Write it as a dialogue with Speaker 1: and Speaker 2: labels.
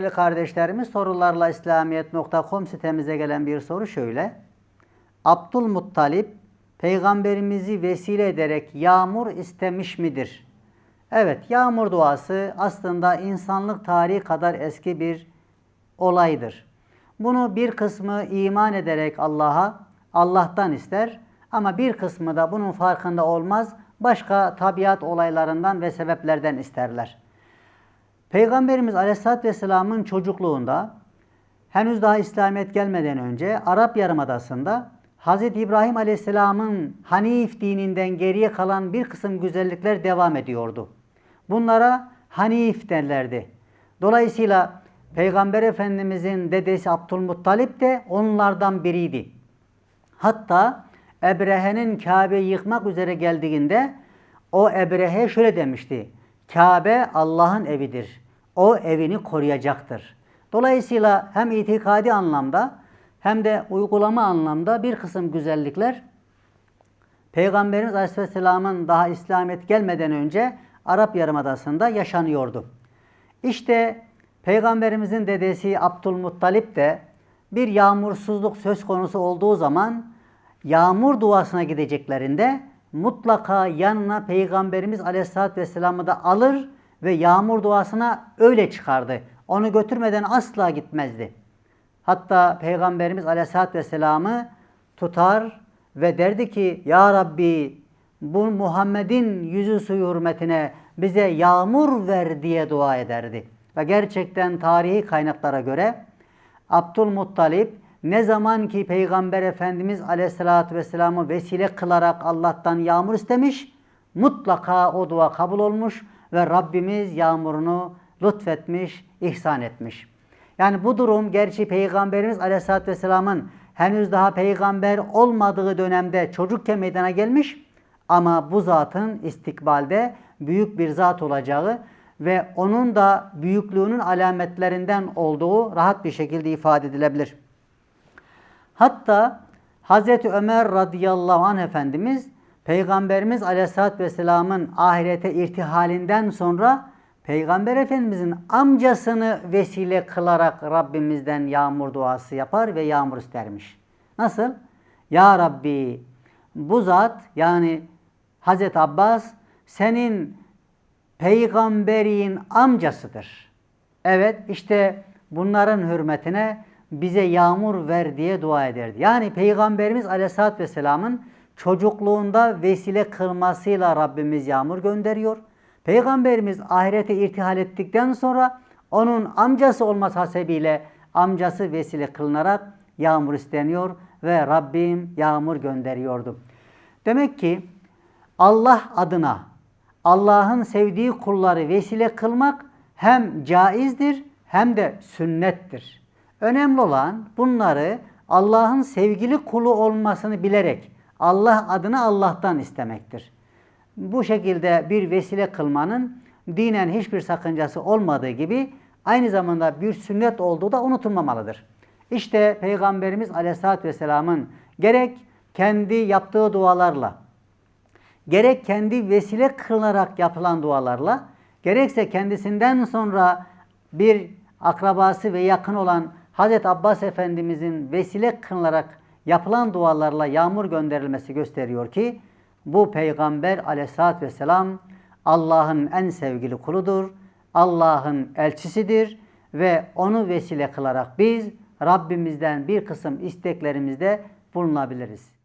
Speaker 1: Değerli kardeşlerimiz sorularla İslamiyet.com sitemize gelen bir soru şöyle. Abdülmuttalip peygamberimizi vesile ederek yağmur istemiş midir? Evet yağmur duası aslında insanlık tarihi kadar eski bir olaydır. Bunu bir kısmı iman ederek Allah'a, Allah'tan ister ama bir kısmı da bunun farkında olmaz, başka tabiat olaylarından ve sebeplerden isterler. Peygamberimiz Aleyhisselatü Vesselam'ın çocukluğunda henüz daha İslamiyet gelmeden önce Arap Yarımadası'nda Hz. İbrahim Aleyhisselam'ın Hanif dininden geriye kalan bir kısım güzellikler devam ediyordu. Bunlara Hanif derlerdi. Dolayısıyla Peygamber Efendimizin dedesi Abdülmuttalip de onlardan biriydi. Hatta Ebrehe'nin Kabe'yi yıkmak üzere geldiğinde o Ebrehe şöyle demişti. Kabe Allah'ın evidir. O evini koruyacaktır. Dolayısıyla hem itikadi anlamda hem de uygulama anlamda bir kısım güzellikler Peygamberimiz Aleyhisselam'ın daha İslamiyet gelmeden önce Arap Yarımadası'nda yaşanıyordu. İşte Peygamberimizin dedesi Abdülmuttalip de bir yağmursuzluk söz konusu olduğu zaman yağmur duasına gideceklerinde mutlaka yanına Peygamberimiz Aleyhisselatü Vesselam'ı da alır ve yağmur duasına öyle çıkardı. Onu götürmeden asla gitmezdi. Hatta Peygamberimiz Aleyhisselatü Vesselam'ı tutar ve derdi ki Ya Rabbi bu Muhammed'in yüzü suyu hürmetine bize yağmur ver diye dua ederdi. Ve gerçekten tarihi kaynaklara göre Abdülmuttalip ne zaman ki Peygamber Efendimiz Aleyhisselatü Vesselam'ı vesile kılarak Allah'tan yağmur istemiş, mutlaka o dua kabul olmuş ve Rabbimiz yağmurunu lütfetmiş, ihsan etmiş. Yani bu durum gerçi Peygamberimiz Aleyhisselatü Vesselam'ın henüz daha peygamber olmadığı dönemde çocukken meydana gelmiş ama bu zatın istikbalde büyük bir zat olacağı ve onun da büyüklüğünün alametlerinden olduğu rahat bir şekilde ifade edilebilir. Hatta Hazreti Ömer radıyallahu anh Efendimiz Peygamberimiz aleyhissalatü vesselamın ahirete irtihalinden sonra Peygamber Efendimizin amcasını vesile kılarak Rabbimizden yağmur duası yapar ve yağmur istermiş. Nasıl? Ya Rabbi bu zat yani Hazreti Abbas senin peygamberin amcasıdır. Evet işte bunların hürmetine bize yağmur ver diye dua ederdi. Yani Peygamberimiz Aleyhisselatü Vesselam'ın çocukluğunda vesile kılmasıyla Rabbimiz yağmur gönderiyor. Peygamberimiz ahirete irtihal ettikten sonra onun amcası olması hasebiyle amcası vesile kılınarak yağmur isteniyor ve Rabbim yağmur gönderiyordu. Demek ki Allah adına Allah'ın sevdiği kulları vesile kılmak hem caizdir hem de sünnettir. Önemli olan bunları Allah'ın sevgili kulu olmasını bilerek Allah adına Allah'tan istemektir. Bu şekilde bir vesile kılmanın dinen hiçbir sakıncası olmadığı gibi aynı zamanda bir sünnet olduğu da unutulmamalıdır. İşte Peygamberimiz Aleyhisselatü Vesselam'ın gerek kendi yaptığı dualarla, gerek kendi vesile kılınarak yapılan dualarla, gerekse kendisinden sonra bir akrabası ve yakın olan Hazreti Abbas Efendimizin vesile kılınarak yapılan dualarla yağmur gönderilmesi gösteriyor ki bu peygamber aleyhissalatü vesselam Allah'ın en sevgili kuludur. Allah'ın elçisidir ve onu vesile kılarak biz Rabbimizden bir kısım isteklerimizde bulunabiliriz.